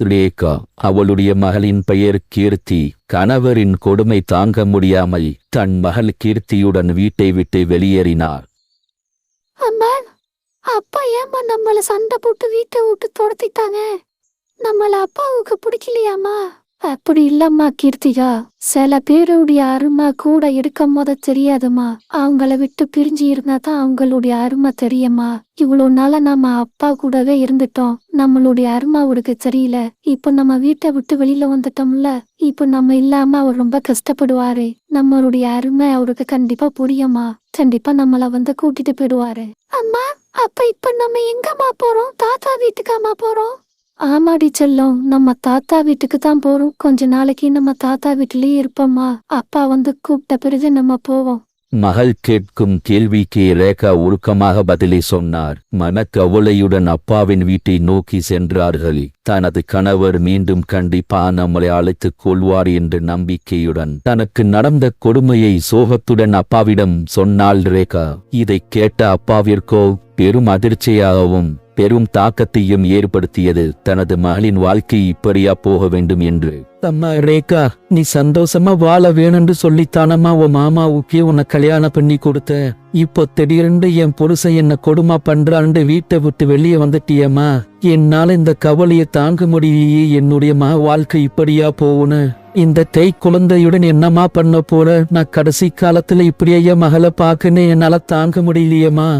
ரேகா அவளுடைய மகளின் பெயர் கீர்த்தி. கணவரின் கொடுமை தாங்க முடியாமல் தன் மகள் கீர்த்தியுடன் வீட்டை விட்டு வெளியேறினார் அம்மா அப்பா ஏம்மா நம்மள சண்டை போட்டு வீட்டை விட்டு துரத்திட்டாங்க? நம்மள அப்பாவுக்கு பிடிக்கலையாம்மா? அப்படி இல்லம்மா கீர்த்திகா. சில பேருடைய அருமை கூட இருக்கும் போத தெரியாதும்மா அவங்கள விட்டு பிரிஞ்சு இருந்தா தான் அவங்களுடைய அருமை தெரியுமா? இவ்வளோ நாள நம்ம அப்பா கூடவே இருந்துட்டோம். நம்மளுடைய அருமை அவருக்கு தெரியல. இப்போ நம்ம வீட்டை விட்டு வெளியில வந்துட்டோம்ல. இப்போ நம்ம இல்லாம அவர் ரொம்ப கஷ்டப்படுவாரு. நம்மளுடைய அருமை அவருக்கு கண்டிப்பா புரியுமா? கண்டிப்பா நம்மள வந்து கூட்டிட்டு போயிடுவாரு. அம்மா அப்ப இப்ப நம்ம எங்கம்மா போறோம்? தாத்தா வீட்டுக்காம்மா போறோம்? ஆமாடி செல்லம் நம்ம தாத்தா வீட்டுக்கு தான் போறோம். கொஞ்ச நாளைக்கு நம்ம தாத்தா வீட்டிலேயே இருப்போம்மா. அப்பா வந்து கூப்பிட்ட பிறகு நம்ம போவோம். மகள் கேட்கும் கேள்விக்கு ரேகா உருக்கமாக பதிலை சொன்னார். மனக்கவலையுடன் அப்பாவின் வீட்டை நோக்கி சென்றார்கள். தனது கணவர் மீண்டும் கண்டிப்பா நம்மளை அழைத்துக் கொள்வார் என்ற நம்பிக்கையுடன் தனக்கு நடந்த கொடுமையை சோகத்துடன் அப்பாவிடம் சொன்னாள் ரேகா. இதை கேட்ட அப்பாவிற்கோ பெரும் அதிர்ச்சியாகவும் பெரும் தாக்கத்தையும் ஏற்படுத்தியது. தனது மகளின் வாழ்க்கை இப்படியா போக வேண்டும் என்று. அம்மா ரேகா நீ சந்தோஷமா வாழ வேணும்னு சொல்லித்தானம்மா உன் மாமாவுக்கே உன்னை கல்யாணம் பண்ணி கொடுத்த. இப்போ திடீரென்று என் புருஷன் என்ன கொடுமா பண்றான்னு வீட்டை விட்டு வெளியே வந்துட்டியம்மா. என்னால இந்த கவலையை தாங்க முடியலையே என்னுடைய மக வாழ்க்கை இப்படியா போகணும் இந்த கை குழந்தையுடன் என்னம்மா பண்ண போற? நான் கடைசி காலத்துல இப்படியே மகளை பார்க்கன்னு என்னால தாங்க முடியலையேம்மா.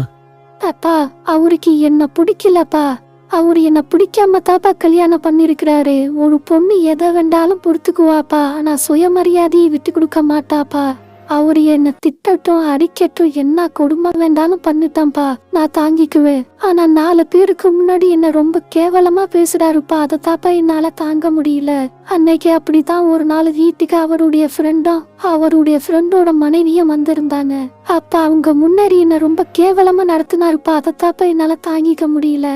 அப்பா அவருக்கு என்ன பிடிக்கலப்பா. அவரு என்ன பிடிக்காம தாப்பா கல்யாணம் பண்ணிருக்கிறாரு ஒரு பொண்ணு எதை வேண்டாலும் பொறுத்துக்குவாப்பா. ஆனா சுயமரியாதையை விட்டு கொடுக்க மாட்டாப்பா. அவரு என்ன திட்டட்டும் அடிக்கட்டும் என்ன கொடுமை வேண்டாலும் பண்ணிட்டான்ப்பா நான் தாங்கிக்குவேன். ஆனா நாலு பேருக்கு முன்னாடி என்ன ரொம்ப கேவலமா பேசுறாருப்பா. அதை தாப்பா என்னால தாங்க முடியல. அன்னைக்கு அப்படிதான் ஒரு நாள் வீட்டுக்கு அவருடைய ஃப்ரெண்டும் அவருடைய ஃப்ரெண்டோட மனைவியும் வந்திருந்தாங்க. அப்ப அவங்க முன்னாடி என்ன ரொம்ப கேவலமா நடத்தினாருப்பா. அதை தாப்பா என்னால தாங்கிக்க முடியல.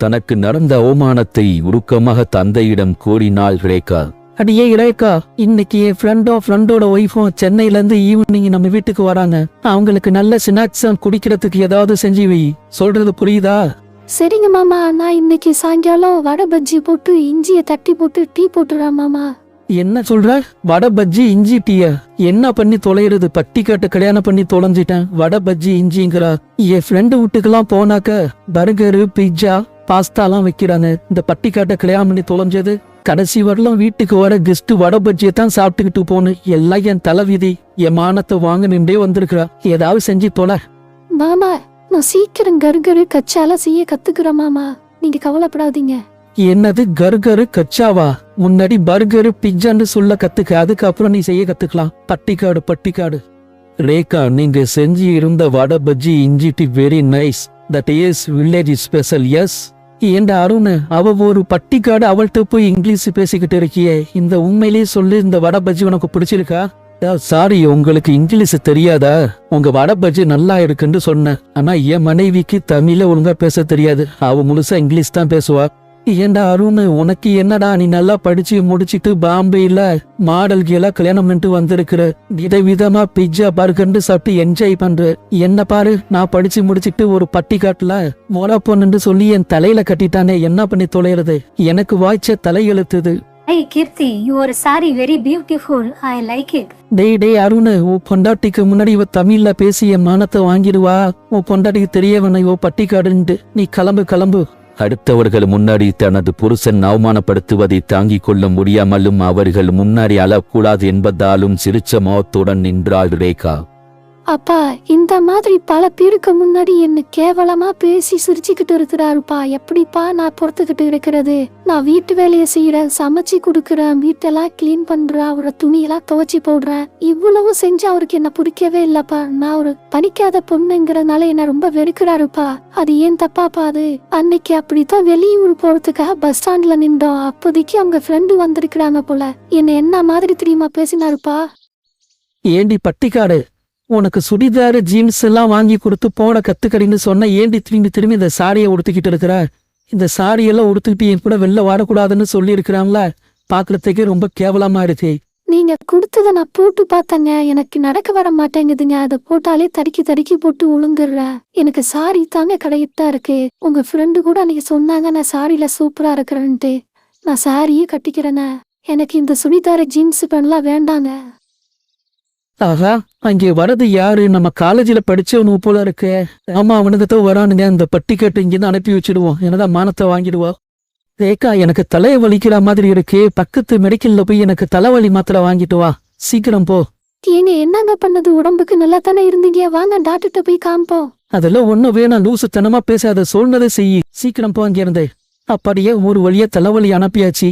தனக்கு நடந்த அவமானத்தை உருக்கமாக தந்தையிடம் கூறினாள் ரேகா. அடியே ரேகா இன்னைக்கு என் ஃப்ரெண்டோ ஃப்ரெண்டோட ஒய்ஃபும் சென்னையில இருந்து ஈவினிங் நம்ம வீட்டுக்கு வராங்க. அவங்களுக்கு நல்ல ஸ்நாக்ஸ் குடிக்கிறதுக்கு ஏதாவது செஞ்சு வை. சொல்றது புரியுதா? சரிங்க மாமா நான் இன்னைக்கு சாயங்காலம் வடை பஜ்ஜி போட்டு இஞ்சிய தட்டி போட்டு டீ போட்டுறேன் மாமா. என்ன சொல்ற? வடை பஜ்ஜி இஞ்சி டீயா என்ன பண்ணி தொலைகிறது பட்டிக்காட்டு கல்யாணம் பண்ணி தொலைஞ்சிட்டேன். வடை பஜ்ஜி இஞ்சிங்கிறா. என் ஃப்ரெண்டு வீட்டுக்கெல்லாம் போனாக்க பர்கரு பிட்சா பாஸ்தாலாம் வைக்கிறாங்க இந்த பட்டிக்காட்டை கல்யாணம் பண்ணி தொலைஞ்சது? கடைசி வரலாம் வீட்டுக்கு வர கெஸ்ட் வடை பஜ்ஜியை தான் சாப்பிட்டுக்கிட்டு போகணும் எல்லாம் என் தலைவிதி என் மானத்தை வாங்க நின்றே வந்திருக்கிறா. ஏதாவது செஞ்சு தொலை. மாமா நான் சீக்கிரம் கருகரு கச்சால செய்ய கத்துக்கிறேன் மாமா. நீங்க கவலைப்படாதீங்க. என்னது கர்கரு கச்சாவா? முன்னாடி பர்கரு பிட்சான்னு சொல்ல கத்துக்க அதுக்கப்புறம் நீ செய்ய கத்துக்கலாம். பட்டிக்காடு பட்டிக்காடு. ரேகா நீங்க செஞ்சு இருந்த வடை பஜ்ஜி இஞ்சி tea very nice that is village special yes ஏண்ட அருண் அவ ஒரு பட்டிக்காடு அவள்கிட்ட போய் இங்கிலீஷ் பேசிக்கிட்டு இருக்கியே. இந்த உண்மையிலேயே சொல்லு இந்த வடை பஜ்ஜி உனக்கு பிடிச்சிருக்கா? சாரி உங்களுக்கு இங்கிலீஷ் தெரியாதா? உங்க வடை பஜ்ஜி நல்லா இருக்குன்னு சொன்னேன் ஆனா என் மனைவிக்கு தமிழ ஒழுங்கா பேச தெரியாது. அவ முழுசா இங்கிலீஷ் தான் பேசுவா. ஏண்டா அருண் உனக்கு என்னடா நீ நல்லா படிச்சு முடிச்சிட்டு பாம்பேல மாடல் எல்லாம் கல்யாணம் பண்ணிட்டு வந்திருக்கிற? விதவிதமா பிட்சா பர்கர்னு சாப்பிட்டு என்ஜாய் பண்ற. என்ன பாரு நான் படிச்சு முடிச்சிட்டு ஒரு பட்டிக்காட்டுல மொளை பொண்ணுன்னு சொல்லி என் தலையில கட்டிட்டானே என்ன பண்ணி தொலைறது? எனக்கு வாய்ச்ச தலையெழுத்துது Hey Kirti, your saree very beautiful. I like it. டேய் டேய் அருண் உன் பொண்டாட்டிக்கு முன்னாடி இவ தமிழ்ல பேசி என் மானத்தை வாங்கிடுவா. உன் பொண்டாட்டிக்கு தெரிய வேணாம் இவ பட்டிக்காடுன்ட்டு நீ கிளம்பு கிளம்பு. அடுத்தவர்கள் முன்னாடி தனது புருஷன் அவமானப்படுத்துவதை தாங்கிக் கொள்ள முடியாமலும் அவர்கள் முன்னாடி அழக்கூடாது என்பதாலும் சிரிச்ச முகத்துடன் நின்றாள் ரேகா. அப்பா இந்த மாதிரி பல பேருக்கு முன்னாடி என்ன கேவலமா பேசி சிரிச்சுக்கிட்டு இருக்கிறாருப்பா. எப்படிப்பா நான் பொறுத்துக்கிட்டு இருக்கிறது? நான் வீட்டு வேலையை செய்யறேன் சமைச்சு கொடுக்கறேன் வீட்டெல்லாம் கிளீன் பண்றேன் அவரோட துணியெல்லாம் துவைச்சி போடுறேன். இவ்வளவு செஞ்சு அவருக்கு என்ன பிடிக்கவே இல்லப்பா. நான் ஒரு படிக்காத பொண்ணுங்கிறதுனால என்ன ரொம்ப வெறுக்கிறாருப்பா. அது ஏன் தப்பாப்பா அது? அன்னைக்கு அப்படித்தான் வெளியூர் போறதுக்காக பஸ் ஸ்டாண்ட்ல நின்றோம். அப்போதைக்கு அவங்க ஃப்ரெண்டு வந்திருக்கிறாங்க போல. என்ன என்ன மாதிரி தெரியுமா பேசினாருப்பா? ஏண்டி பட்டிக்காடு? உனக்கு சுடிதாரு ஜீன்ஸ் எல்லாம் வாங்கி கொடுத்து போட கத்துக்கடின்னு சொன்ன ஏண்டி திரும்பி திரும்பி இந்த சாரியை உடுத்துக்கிட்டு இருக்கிற இந்த சாரியெல்லாம் உடுத்துக்கிட்டு என் கூட வெளில வரக்கூடாதுன்னு சொல்லியிருக்கிறாங்களா பாக்குறதுக்கே ரொம்ப கேவலமா இருக்கு. நீங்க கொடுத்தத நான் போட்டு பார்த்தேங்க. எனக்கு நடக்க வர மாட்டேங்குதுங்க. அதை போட்டாலே தடுக்கி தடுக்கி போட்டு உளுந்துடுற எனக்கு சாரி தாங்க கடையிட்டா இருக்கு. உங்க ஃப்ரெண்டு கூட அன்னைக்கு சொன்னாங்க நான் சாரியில சூப்பரா இருக்கிறேன்ட்டு. நான் சாரியே கட்டிக்கிறேனே. எனக்கு இந்த சுடிதார ஜீன்ஸ் பேண்ட்லாம் வேண்டாங்க. ஆஹா அங்கே வரது யாரு? நம்ம காலேஜ்ல படிச்சவனு போல இருக்கே. ஆமா அவனுக்கு தான் வரானுங்க. இந்த பட்டிக்கட்டு இங்கிருந்து அனுப்பி வச்சிடுவோம். என்னதான் மானத்தை வாங்கிடுவா? ரேக்கா எனக்கு தலையை வலிக்கிற மாதிரி இருக்கு. பக்கத்து மெடிக்கல்ல போய் எனக்கு தலைவலி மாத்திரை வாங்கிட்டு வா. சீக்கிரம் போ. ஏங்க என்னங்க பண்ணது? உடம்புக்கு நல்லா தானே இருந்தீங்க? வாங்க டாக்டர்கிட்ட போய் காமிப்போம் அதெல்லாம் ஒண்ணும் வேணாம். லூசுத்தனமா பேசாத. சொன்னதை செய் சீக்கிரம் போ அங்கிருந்து அப்படியே ஒரு வழியா தலைவலி அனுப்பியாச்சு.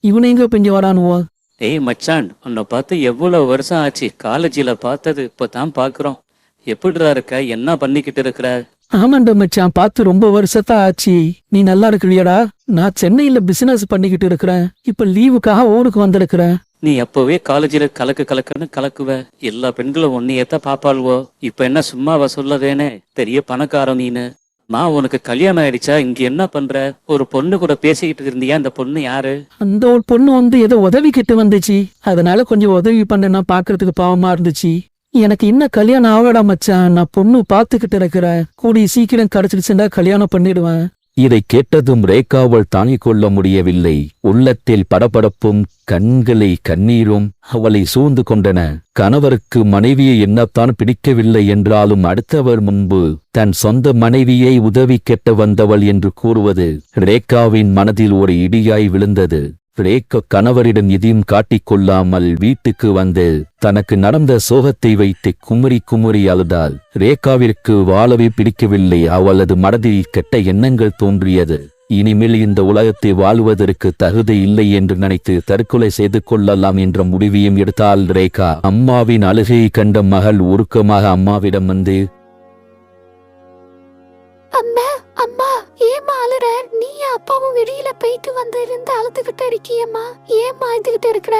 இவனை எங்க பிஞ்சு வரானுவோ? ஏய் மச்சான் உன்னை பார்த்து எவ்வளவு வருஷம் ஆச்சு? காலேஜில் பார்த்தது இப்பதான் பார்க்குறோம். எப்படிடா இருக்க? என்ன பண்ணிக்கிட்டு இருக்கிற? ஆமாண்டா மச்சான் பார்த்து ரொம்ப வருஷத்தா ஆச்சு. நீ நல்லா இருக்கிறியாடா. நான் சென்னையில பிசினஸ் பண்ணிக்கிட்டு இருக்கிறேன். இப்ப லீவுக்காக ஊருக்கு வந்திருக்கிறேன். நீ எப்பவே காலேஜில் கலக்கு கலக்குன்னு கலக்குவ. எல்லா பெண்களும் உன்னையத்த பாப்பாளுவோ. இப்ப என்ன சும்மாவா சொல்லதேனே? பெரிய பணக்காரன் நீனு. நான் உனக்கு கல்யாணம் ஆயிடுச்சா? இங்க என்ன பண்ற? ஒரு பொண்ணு கூட பேசிக்கிட்டு இருந்தியா? அந்த பொண்ணு யாரு? அந்த ஒரு பொண்ணு வந்து ஏதோ உதவி கிட்ட வந்துச்சு. அதனால கொஞ்சம் உதவி பண்ணனா பாக்குறதுக்கு பாவமா இருந்துச்சு. எனக்கு இன்னும் கல்யாணம் ஆகடா மச்சான். நான் பொண்ணு பாத்துக்கிட்டு இருக்கிறேன். கூடி சீக்கிரம் கிடைச்சிருச்சுன்னா கல்யாணம் பண்ணிடுவேன். இதை கேட்டதும் ரேகாவள் தாங்கிக் கொள்ள முடியவில்லை. உள்ளத்தில் படபடப்பும் கண்களை கண்ணீரும் அவளை சூழ்ந்து கொண்டன. கணவருக்கு மனைவியை என்னத்தான் பிடிக்கவில்லை என்றாலும் அடுத்தவர் முன்பு தன் சொந்த மனைவியை உதவி கெட்ட வந்தவள் என்று கூறுவது ரேகாவின் மனதில் ஒரு இடியாய் விழுந்தது. ரேகா கணவரிடம் எதையும் காட்டிக் கொள்ளாமல் வீட்டுக்கு வந்து தனக்கு நடந்த சோகத்தை வைத்து குமுறி குமுறி அழுதாள். ரேகாவிற்கு வாழவே பிடிக்கவில்லை. அவளது மனதில் கெட்ட எண்ணங்கள் தோன்றியது. இனிமேல் இந்த உலகத்தை வாழ்வதற்கு தகுதி இல்லை என்று நினைத்து தற்கொலை செய்து கொள்ளலாம் என்ற முடிவையும் எடுத்தால் ரேகா. அம்மாவின் அழுகையை கண்ட மகள் உருக்கமாக அம்மாவிடம் வந்து அம்மா அம்மா ஏம்மா அழுற நீ அப்பாவும் வெளியில போயிட்டு வந்து இருந்து அழுதுகிட்டு இருக்கியம்மா. ஏம்மா அழுதுகிட்டு இருக்கிற?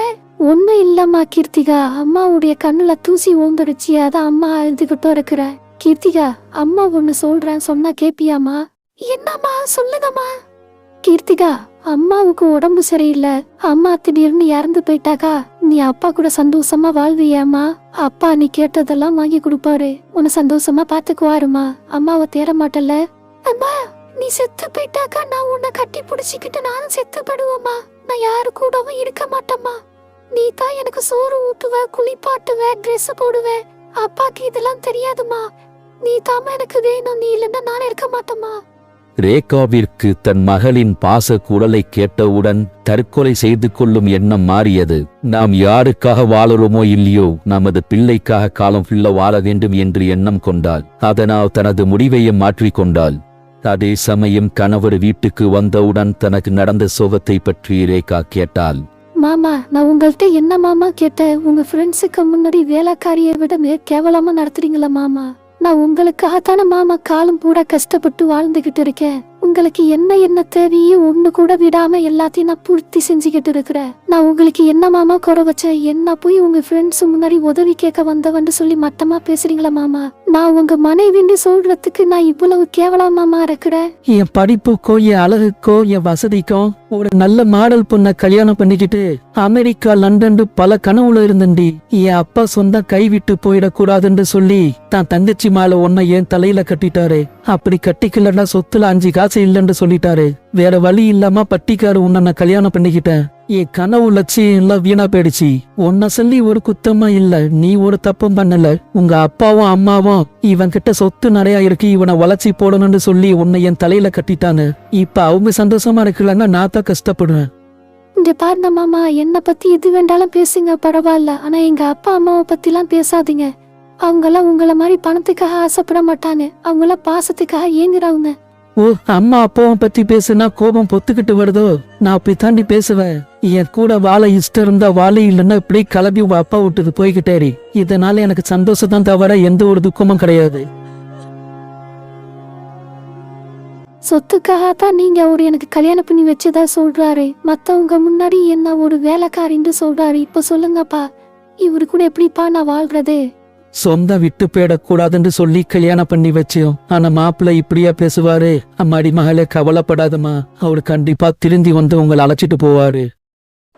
உண்மை இல்லம்மா கீர்த்திகா. அம்மாவுடைய கண்ணுல தூசி ஓந்துடுச்சு அதான் அம்மா அழுதுகிட்டும் இருக்கிற. கீர்த்திகா அம்மா ஒண்ணு சொல்றேன் சொன்னா கேப்பியாமா என்னம்மா சொல்லுங்கம்மா. கீர்த்திகா அம்மாவுக்கு உடம்பு சரியில்லை. அம்மா திடீர்னு இறந்து போயிட்டாக்கா நீ அப்பா கூட சந்தோஷமா வாழ்வியாமா அப்பா நீ கேட்டதெல்லாம் வாங்கி கொடுப்பாரு. உன்னை சந்தோஷமா பாத்துக்குவாருமா அம்மாவை தேட மாட்டல அம்மா நீ செத்து போயிட்டாக்கா நான் உன்னை கட்டி பிடிச்சிக்கிட்டு நானும் செத்து நான் யாரு கூடவும் இருக்க மாட்டேம்மா. நீ தான் எனக்கு சோறு ஊட்டுவ குளிப்பாட்டுவ ட்ரெஸ் போடுவ. அப்பாக்கு இதெல்லாம் தெரியாதுமா நீ தாம எனக்கு வேணும். நீ இல்லைன்னா நான் இருக்க மாட்டேம்மா. ரேகாவிற்கு தன் மகளின் பாச குரலை கேட்டவுடன் தற்கொலை செய்து கொள்ளும் எண்ணம் மாறியது. நாம் யாருக்காக வாழறோமோ இல்லையோ நமது பிள்ளைக்காக காலம் ஃபுல்ல வாழ வேண்டும் என்று எண்ணம் கொண்டாள். அதனால் தனது முடிவையும் மாற்றிக்கொண்டாள் அதே சமயம் கணவர் வீட்டுக்கு வந்தவுடன் தனக்கு நடந்த சோகத்தை பற்றி ரேகா கேட்டாள். மாமா நான் உங்கள்கிட்ட என்ன மாமா கேட்டேன்? உங்க ஃப்ரெண்ட்ஸுக்கு முன்னாடி வேலைக்காரியை விட மிக கேவலமா நடத்துறீங்களா மாமா? நான் உங்களுக்காக தானே மாமா காலம் பூரா கஷ்டப்பட்டு வாழ்ந்துகிட்டு இருக்கேன். உங்களுக்கு என்ன என்ன தேவையோ ஒண்ணு கூட விடாம எல்லாத்தையும் நான் பூர்த்தி செஞ்சுக்கிட்டு இருக்கிறேன். நான் உங்களுக்கு என்ன மாமா குறை வச்சேன் என்ன போய் உங்க ஃப்ரெண்ட்ஸ் முன்னாடி உதவி கேட்க வந்தவன்னு சொல்லி மட்டமா பேசுறீங்களா மாமா? நான் உங்க மனைவின்னு சொல்றதுக்கு நான் இவ்வளவு கேவலமாமா இருக்கிறேன். என் படிப்புக்கோ என் அழகுக்கோ என் வசதிக்கோ ஒரு நல்ல மாடல் பொண்ணை கல்யாணம் பண்ணிக்கிட்டு அமெரிக்கா லண்டன் பல கனவுல இருந்தண்டி என் அப்பா சொந்த கைவிட்டு போயிடக்கூடாதுன்னு சொல்லி தான் தங்கச்சி மாலை ஒன்ன என் தலையில கட்டிட்டாரு. அப்படி கட்டிக்கலன்னா சொத்துல அஞ்சு காசு இல்லைன்னு சொல்லிட்டாரு. வேற வழி இல்லாம பட்டிக்காரு உன்னை நான் கல்யாணம் பண்ணிக்கிட்டேன். என் கனவு லட்சியம் எல்லாம் வீணா போயிடுச்சு. உன்னை சொல்லி ஒரு குத்தமா இல்ல. நீ ஒரு தப்பும் பண்ணல. உங்க அப்பாவும் அம்மாவும் இவன் கிட்ட சொத்து நிறைய இருக்கு. இவனை வளர்ச்சி போடணும்னு சொல்லி உன்னை என் தலையில கட்டிட்டானு இப்ப அவங்க சந்தோஷமா இருக்கலன்னா நான் தான் கஷ்டப்படுவேன். இங்க பாருங்க மாமா என்ன பத்தி எது வேண்டாலும் பேசுங்க. பரவாயில்ல. ஆனா எங்க அப்பா அம்மாவை பத்திலாம் பேசாதீங்க. அவங்கெல்லாம் உங்களை மாதிரி பணத்துக்காக ஆசைப்பட மாட்டாங்க. அவங்களாம் பாசத்துக்காக ஏங்குறவங்க. ஓ அம்மா அப்பாவும் பத்தி பேசுனா கோபம் பொத்துக்கிட்டு வருதோ? நான் அப்படி தாண்டி பேசுவேன். என் கூட வாழை இஷ்டம் இருந்தா வாழை இல்லைன்னா இப்படி கிளம்பி உங்க அப்பா விட்டுது போய்கிட்டேரி இதனால எனக்கு சந்தோஷம் தான் தவிர எந்த ஒரு துக்கமும் கிடையாது. சொத்துக்காக தான் நீங்க அவர் எனக்கு கல்யாணம் பண்ணி வச்சதா சொல்றாரு. மத்தவங்க முன்னாடி என்ன ஒரு வேலைக்காரின்னு சொல்றாரு. இப்ப சொல்லுங்கப்பா. இவரு கூட எப்படிப்பா நான் வாழ்றது? சொந்த விட்டு போயிடக்கூடாதுன்னு சொல்லி கல்யாணம் பண்ணி வச்சோம் ஆனா மாப்பிள்ளை இப்படியா பேசுவாரு? அம்மாடி மகளே கவலைப்படாதம்மா. அவரு கண்டிப்பா திருந்தி வந்து உங்களை அழைச்சிட்டு போவாரு.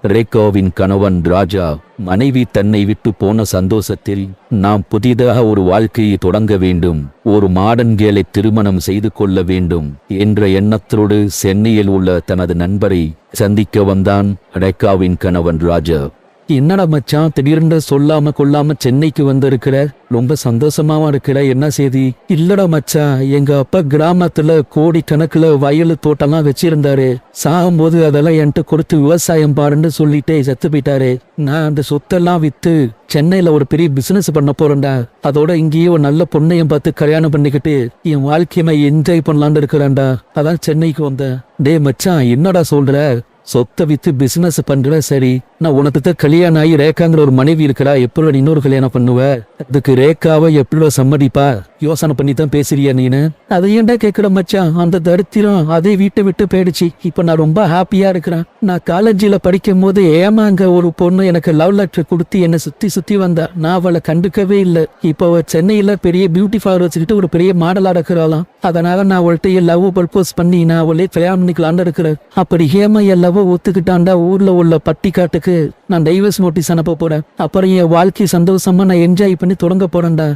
ரேகோவின் கணவன் ராஜா மனைவி தன்னை விட்டு போன சந்தோஷத்தில் நாம் புதிதாக ஒரு வாழ்க்கையை தொடங்க வேண்டும். ஒரு மாடன் கேலை திருமணம் செய்து கொள்ள வேண்டும் என்ற எண்ணத்தோடு சென்னையில் உள்ள தனது நண்பரை சந்திக்க வந்தான் ரேகாவின் கணவன் ராஜா. என்னடா மச்சான்? திடீர்னு சொல்லாம கொள்ளாம சென்னைக்கு வந்திருக்கிற? ரொம்ப சந்தோஷமாவும் இருக்கிற? என்ன செய்தி? இல்லடா மச்சான். எங்க அப்பா கிராமத்துல கோடி கணக்குல வயலு தோட்டம்லாம் வச்சிருந்தாரு. சாகும்போது அதெல்லாம் என்கிட்ட கொடுத்து விவசாயம் பாருன்னு சொல்லிட்டே செத்து போயிட்டாரு. நான் அந்த சொத்தெல்லாம் வித்து சென்னையில ஒரு பெரிய பிசினஸ் பண்ண போறேன்டா. அதோட இங்கேயே ஒரு நல்ல பொண்ணையும் பார்த்து கல்யாணம் பண்ணிக்கிட்டு என் வாழ்க்கையை என்ஜாய் பண்ணலான்னு இருக்கிறேன்டா. அதான் சென்னைக்கு வந்தேன். டே மச்சான் என்னடா சொல்ற? சொத்தை வித்து பிசினஸ் பண்ற சரி. நான் உனக்கு தான் கல்யாணம் ஆகி ரேகாங்கிற ஒரு மனைவி இருக்கடா எப்படி நீ இன்னொரு கல்யாணம் பண்ணுவ? அதுக்கு ரேகாவை எப்படி சம்மதிப்பா? யோசனை பண்ணி தான் பேசுறியா நீனு? அதை ஏன்டா கேட்கற மச்சான்? அந்த தரித்திரம் அதே வீட்டை விட்டு போயிடுச்சு. இப்போ நான் ரொம்ப ஹாப்பியா இருக்கிறேன். நான் காலேஜில் படிக்கும் போது ஏமாங்க ஒரு பொண்ணு எனக்கு லவ் லெட்டர் கொடுத்து என்னை சுத்தி சுத்தி வந்தா. நான் அவளை கண்டுக்கவே இல்லை. இப்போ சென்னையில் சென்னையில பெரிய பியூட்டி பார்லர் வச்சுக்கிட்டு ஒரு பெரிய மாடலா இருக்கிறாளாம். அதனால நான் அவள்கிட்ட லவ் பர்போஸ் பண்ணி நான் அவளே கல்யாணம் பண்ணிக்கலான்னு இருக்கிறேன் அப்படி ஹேமா என் லவ் ஒத்துக்கிட்டாண்டா ஊர்ல உள்ள பட்டிக்காட்டுக்கு நான் டைவர்ஸ் நோட்டீஸ் அனுப்ப போறேன். அப்புறம் என் வாழ்க்கை சந்தோஷமா நான் என்ஜாய் பண்ணி தொடங்க போறேன்டா.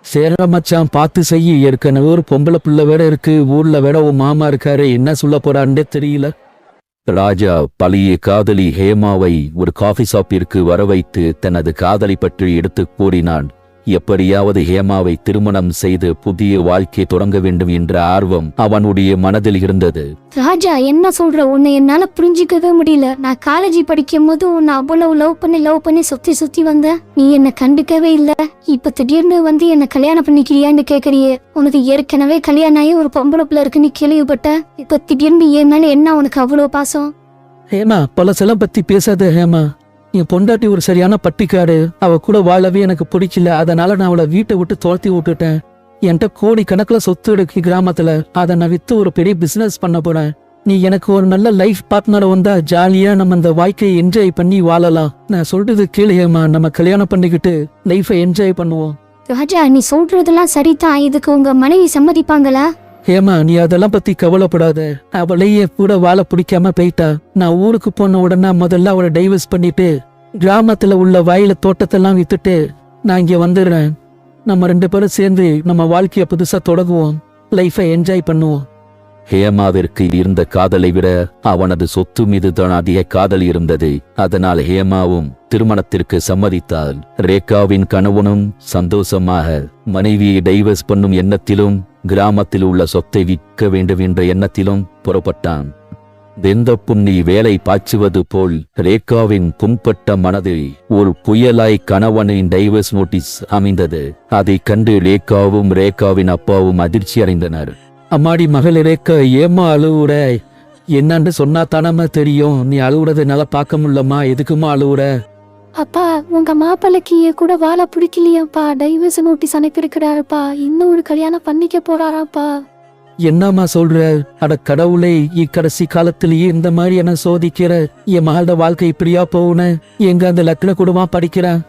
சேர மச்சான் பார்த்து செய்ய ஏற்கனவே ஒரு பொம்பளை பிள்ளை வேற இருக்கு ஊர்ல வேற உன் மாமா இருக்காரு என்ன சொல்ல போறான்னு தெரியல. ராஜா பழைய காதலி ஹேமாவை ஒரு காஃபி ஷாப்பிற்கு வர வைத்து தனது காதலை பற்றி எடுத்துக் கூறினான். எப்படியாவது ஹேமாவை திருமணம் செய்து புதிய வாழ்க்கை தொடங்க வேண்டும் என்ற ஆர்வம் அவனுடைய மனதில் இருந்தது. ராஜா என்ன சொல்ற? உன்னை என்னால புரிஞ்சிக்கவே முடியல. நான் காலேஜ் படிக்கும் போது உன்னை அவ்வளவு லவ் பண்ணி லவ் பண்ணி சுத்தி சுத்தி வந்த நீ என்ன கண்டுக்கவே இல்ல. இப்ப திடீர்னு வந்து என்ன கல்யாணம் பண்ணிக்கிறியான்னு கேக்குறியே. உனக்கு ஏற்கனவே கல்யாணம் ஆகி ஒரு பொம்பளை பிள்ளை இருக்குன்னு கேள்விப்பட்ட இப்ப திடீர்னு என் மேல என்ன உனக்கு அவ்வளவு பாசம்? ஹேமா பல செலம் பத்தி பேசாத ஹேமா. என் பொண்டாட்டி ஒரு சரியான பட்டிக்காடு. அவ கூட வாழவே எனக்கு பிடிக்கல. அதனால நான் அவளை வீட்டை விட்டு துரத்தி விட்டுட்டேன். என்கிட்ட கோடி கணக்குல சொத்து எடுக்கு கிராமத்துல. அதை நான் வித்து ஒரு பெரிய பிசினஸ் பண்ண போறேன். நீ எனக்கு ஒரு நல்ல லைஃப் பார்ட்னர் வந்தா ஜாலியா நம்ம இந்த வாழ்க்கையை என்ஜாய் பண்ணி வாழலாம். நான் சொல்றது கேளு நம்ம கல்யாணம் பண்ணிக்கிட்டு லைஃபை என்ஜாய் பண்ணுவோம். ராஜா நீ சொல்றதெல்லாம் சரிதான். இதுக்கு உங்க மனைவி சம்மதிப்பாங்களா? ஏமா நீ அதெல்லாம் பத்தி கவலைப்படாத. அவளையே கூட வாழ பிடிக்காம போயிட்டா. நான் ஊருக்கு போன உடனே முதல்ல அவளை டைவர்ஸ் பண்ணிட்டு கிராமத்துல உள்ள வயல தோட்டத்தெல்லாம் வித்துட்டு நான் இங்க வந்துடுறேன். நம்ம ரெண்டு பேரும் சேர்ந்து நம்ம வாழ்க்கைய புதுசா தொடங்குவோம். லைஃபை என்ஜாய் பண்ணுவோம். ஹேமாவிற்கு இருந்த காதலை விட அவனது சொத்து மீது தான் அதிக காதல் இருந்தது. அதனால் ஹேமாவும் திருமணத்திற்கு சம்மதித்தாள். ரேகாவின் கணவனும் சந்தோஷமாக மனைவியை டைவர்ஸ் பண்ணும் எண்ணத்திலும் கிராமத்தில் உள்ள சொத்தை விற்க வேண்டும் என்ற எண்ணத்திலும் புறப்பட்டான். வெந்த புண்ணி வேலை பாய்ச்சுவது போல் ரேகாவின் புண்பட்ட மனதில் ஒரு புயலாய் கணவனின் டைவர்ஸ் நோட்டீஸ் அமைந்தது. அதைக் கண்டு ரேகாவும் ரேகாவின் அப்பாவும் அதிர்ச்சி அடைந்தனர் அம்மாடி மகளே ரேக்க ஏமா அழுவுற? என்னன்னு சொன்னா தானம்மா தெரியும். நீ அழுவுறத என்னால பார்க்க முடியலம்மா. எதுக்குமா அழுவுற? அப்பா உங்க மாப்பிள்ளைக்கு என் கூட வாழ பிடிக்கலையாப்பா? Divorce notice அனுப்பியிருக்கிறாருப்பா. இன்னும் ஒரு கல்யாணம் பண்ணிக்க போறாராப்பா. என்னம்மா சொல்ற? அட கடவுளே இக்கடைசி காலத்திலேயே இந்த மாதிரி என்ன சோதிக்கிற? என் மகளோட வாழ்க்கை இப்படியா போகுன? எங்க அந்த லக்ன குடும்பமா படிக்கிறேன்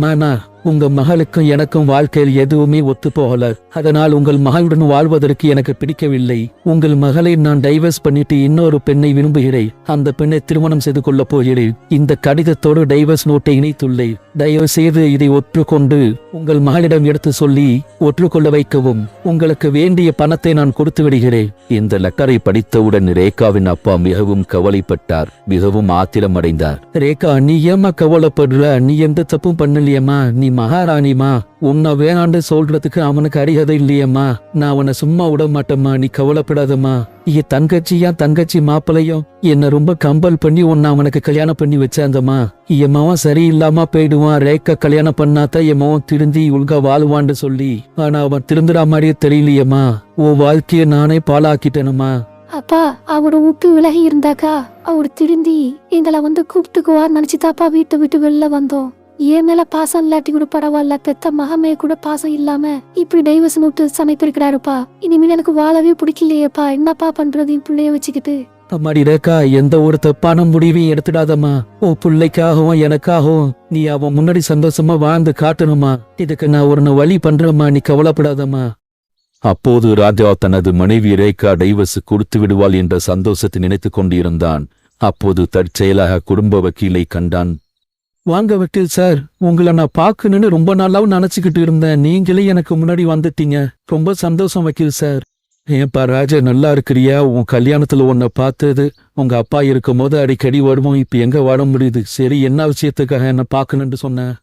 மானா உங்க மகளுக்கும் எனக்கும் வாழ்க்கையில் எதுவுமே ஒத்து போகல அதனால் உங்கள் மகளுடன் வாழ்வதற்கு எனக்கு பிடிக்கவில்லை. உங்கள் மகளை நான் டைவர்ஸ் பண்ணிட்டு இன்னொரு பெண்ணை விரும்புகிறேன். அந்த பெண்ணை திருமணம் செய்து கொள்ளப் போகிறேன். இந்த கடிதத்தோடு டைவர்ஸ் நோட்டை இணைத்துள்ளேன். தயவு செய்து இதை ஒற்றுக்கொண்டு உங்கள் மகளிடம் எடுத்து சொல்லி ஒற்றுக்கொள்ள வைக்கவும். உங்களுக்கு வேண்டிய பணத்தை நான் கொடுத்து விடுகிறேன். இந்த லெட்டரை படித்தவுடன் ரேகாவின் அப்பா மிகவும் கவலைப்பட்டார். மிகவும் ஆத்திரமடைந்தார். ரேகா நீ ஏம்மா கவலைப்படுற? நீ எந்த தப்பும் பண்ணலையம்மா? நீ மகாராணிமா உன்னை வேணாண்டு சொல்றதுக்கு அவனுக்கு அறிகதை இல்லையம்மா. நான் அவனை சும்மா விட மாட்டேம்மா நீ கவலைப்படாதம்மா. என் தங்கச்சியா தங்கச்சி மாப்பிளையும் என்னை ரொம்ப கம்பல் பண்ணி உன்னை அவனுக்கு கல்யாணம் பண்ணி வச்சாந்தம்மா என் மவன் சரியில்லாம போயிடுவான் ரேக்க கல்யாணம் பண்ணாதான் என் மவன் திருந்தி ஒழுங்கா வாழ்வான்னு சொல்லி. ஆனா அவன் திருந்துடா மாதிரியே தெரியலையம்மா. உன் வாழ்க்கைய நானே பாலாக்கிட்டேனம்மா அப்பா அவரு விட்டு விலகி இருந்தாக்கா அவர் திருந்தி எங்களை வந்து கூப்பிட்டுக்குவார் நினைச்சுதாப்பா வீட்டை விட்டு வெளில வந்தோம். ஏன் மேல பாசம் இல்லாட்டி கூட பரவாயில்ல பெத்த மகமே கூட பாசம் இல்லாம இப்படி டைவர்ஸ் நோட்டு சமைப்பிருக்கிறாருப்பா இனிமேல் எனக்கு வாழவே பிடிக்கலையேப்பா. என்னப்பா பண்றது என் பிள்ளைய வச்சுக்கிட்டு? அம்மாடி ரேக்கா எந்த ஒரு தப்பான முடிவையும் எடுத்துடாதம்மா. உன் பிள்ளைக்காகவும் எனக்காகவும் நீ அவன் முன்னாடி சந்தோஷமா வாழ்ந்து காட்டணுமா இதுக்கு நான் ஒரு வழி பண்றேம்மா. நீ கவலைப்படாதம்மா. அப்போது ராஜா தனது மனைவி ரேகா டைவர்ஸ் கொடுத்து விடுவாள் என்ற சந்தோஷத்தை நினைத்துக் கொண்டிருந்தான். அப்போது தற்செயலாக குடும்ப வக்கீலை கண்டான். வாங்க வக்கீல் சார் உங்களை நான் பார்க்கணுன்னு ரொம்ப நாளாவும் நினைச்சுக்கிட்டு இருந்தேன். நீங்களே எனக்கு முன்னாடி வந்துட்டீங்க. ரொம்ப சந்தோஷம் வக்கீல் சார். ஏன்பா ராஜா நல்லா இருக்கிறியா? உன் கல்யாணத்துல உன்னை பார்த்தது உங்க அப்பா இருக்கும் போது அடிக்கடி வருவோம். இப்ப எங்க வர முடியுது? சரி என்ன விஷயத்துக்காக என்ன பார்க்கணுன்ட்டு சொன்னேன்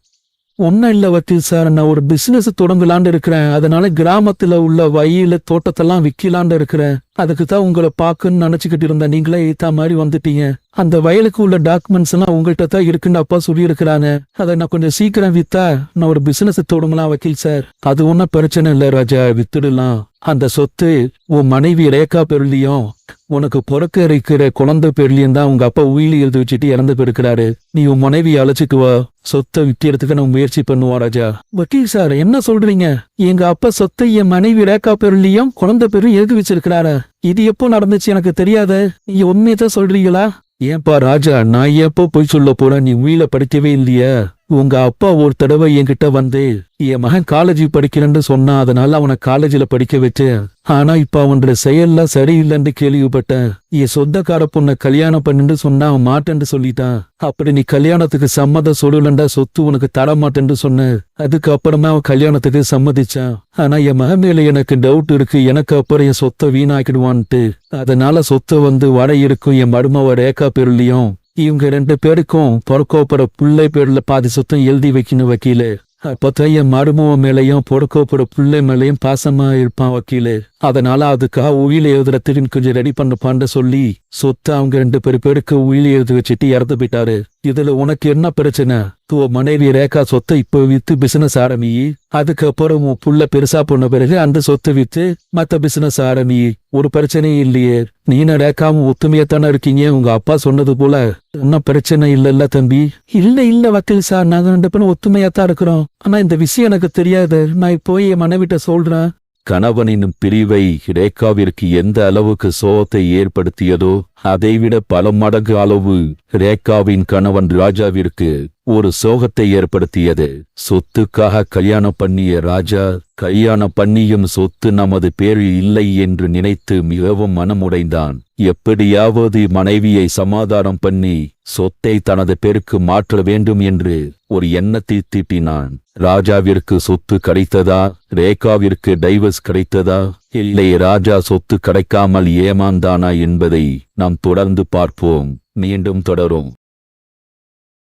ஒன்றும் இல்லை வக்கீல் சார் நான் ஒரு பிஸ்னஸ் தொடங்கலான்னு இருக்கிறேன். அதனால கிராமத்தில் உள்ள வயல தோட்டத்தெல்லாம் விற்கலான்னு இருக்கிறேன். அதுக்கு தான் உங்களை பார்க்குன்னு நினச்சிக்கிட்டு இருந்தேன். நீங்களே ஏத்தா மாதிரி வந்துட்டீங்க. அந்த வயலுக்கு உள்ள டாக்குமெண்ட்ஸ் எல்லாம் உங்கள்கிட்ட தான் இருக்குன்னு அப்பா சொல்லியிருக்கிறாங்க. அதை நான் கொஞ்சம் சீக்கிரம் வித்தா நான் ஒரு பிஸ்னஸ் தொடங்கலாம் வக்கீல் சார். அது ஒன்றும் பிரச்சனை இல்லை ராஜா. வித்துடலாம். அந்த சொத்து உன் மனைவி ரேகா பெருளியும் உனக்கு பிறக்க இருக்கிற குழந்தை பெருளியும் தான் உங்க அப்பா உயிலி எழுதி வச்சுட்டு இறந்து போயிருக்கிறாரு. நீ உன் மனைவி அழைச்சிட்டு வா. சொத்தை விற்கிறதுக்கு நான் முயற்சி பண்ணுவா ராஜா. வக்கீல் சார் என்ன சொல்றீங்க? எங்க அப்பா சொத்தை என் மனைவி ரேகா பெருளியும் குழந்தை பெரும் எழுதி வச்சிருக்கிறாரு? இது எப்போ நடந்துச்சு எனக்கு தெரியாத. நீங்க உண்மையதான் சொல்றீங்களா? ஏன்பா ராஜா நான் எப்போ போய் சொல்ல போறேன்? நீ உயில படிக்கவே இல்லையா. உங்க அப்பா ஒரு தடவை என்கிட்ட வந்து என் மகன் காலேஜ் படிக்கிறேன்னு சொன்னா அதனால அவனை காலேஜ்ல படிக்க வச்சேன் ஆனா இப்ப அவனோட செயல்லாம் சரியில்லைன்னு கேள்விப்பட்டேன். என் சொந்தக்கார பொண்ணை கல்யாணம் பண்ணுன்னு சொன்னா அவன் மாட்டேன்னு சொல்லிட்டான். அப்படி நீ கல்யாணத்துக்கு சம்மதம் சொல்லலண்டா சொத்து உனக்கு தர மாட்டேன்னு சொன்ன அதுக்கப்புறமா அவன் கல்யாணத்துக்கு சம்மதிச்சான். ஆனா என் மகன் மேல எனக்கு டவுட் இருக்கு எனக்கு அப்புறம் என் சொத்தை வீணாக்கிடுவான்ட்டு. அதனால சொத்தை வந்து வட இருக்கும் என் மருமவ ரேகா பேர்லயும் இவங்க ரெண்டு பேருக்கும் பொறக்கோப்புற பிள்ளை பேர்ல பாதி சொத்தம் எழுதி வைக்கணும் வக்கீலு. அப்பதான் என் மருமவ மேலையும் பொறக்கோப்புற பிள்ளை மேலையும் பாசமா இருப்பான் வக்கீலு. அதனால அதுக்காக உயில் எழுதுறதுக்கு கொஞ்சம் ரெடி பண்ணப்பான்னு சொல்லி சொத்தை அவங்க ரெண்டு பேரு பேருக்கு உயில எழுதி வச்சுட்டு இறந்து போயிட்டாரு. இதுல உனக்கு என்ன பிரச்சனை? உன் மனைவி ரேகா சொத்தை இப்போ வித்து பிசினஸ் ஆரம்பி அதுக்கப்புறம் உன் புள்ள பெருசா போன பிறகு அந்த சொத்தை வித்து மத்த பிசினஸ் ஆரம்பி ஒரு பிரச்சனையும் இல்லையே. நீன ரேக்காவும் ஒத்துமையா தானே இருக்கீங்க? உங்க அப்பா சொன்னது போல ஒன்னும் பிரச்சனை இல்லல்ல தம்பி. இல்ல இல்ல வக்கீல் சார். நாங்க ரெண்டு பேரும் ஒத்துமையா தான் இருக்கிறோம். ஆனா இந்த விஷயம் எனக்கு தெரியாது. நான் போய் என் மனைவிட்ட சொல்றேன். கணவனின் பிரிவை ரேகாவிற்கு எந்த அளவுக்கு சோகத்தை ஏற்படுத்தியதோ அதைவிட பல மடங்கு அளவு ரேகாவின் கணவன் ராஜாவிற்கு ஒரு சோகத்தை ஏற்படுத்தியது. சொத்துக்காக கல்யாணம் பண்ணிய ராஜா கல்யாணம் பண்ணியும் சொத்து நமது பேரில் இல்லை என்று நினைத்து மிகவும் மனமுடைந்தான். எப்படியாவது மனைவியை சமாதானம் பண்ணி சொத்தை தனது பேருக்கு மாற்ற வேண்டும் என்று ஒரு எண்ணத்தை தீட்டினான். ராஜாவிற்கு சொத்து கிடைத்ததா? ரேகாவிற்கு டைவர்ஸ் கிடைத்ததா? இல்லை ராஜா சொத்து கிடைக்காமல் ஏமாந்தானா என்பதை நாம் தொடர்ந்து பார்ப்போம். மீண்டும் தொடரும்.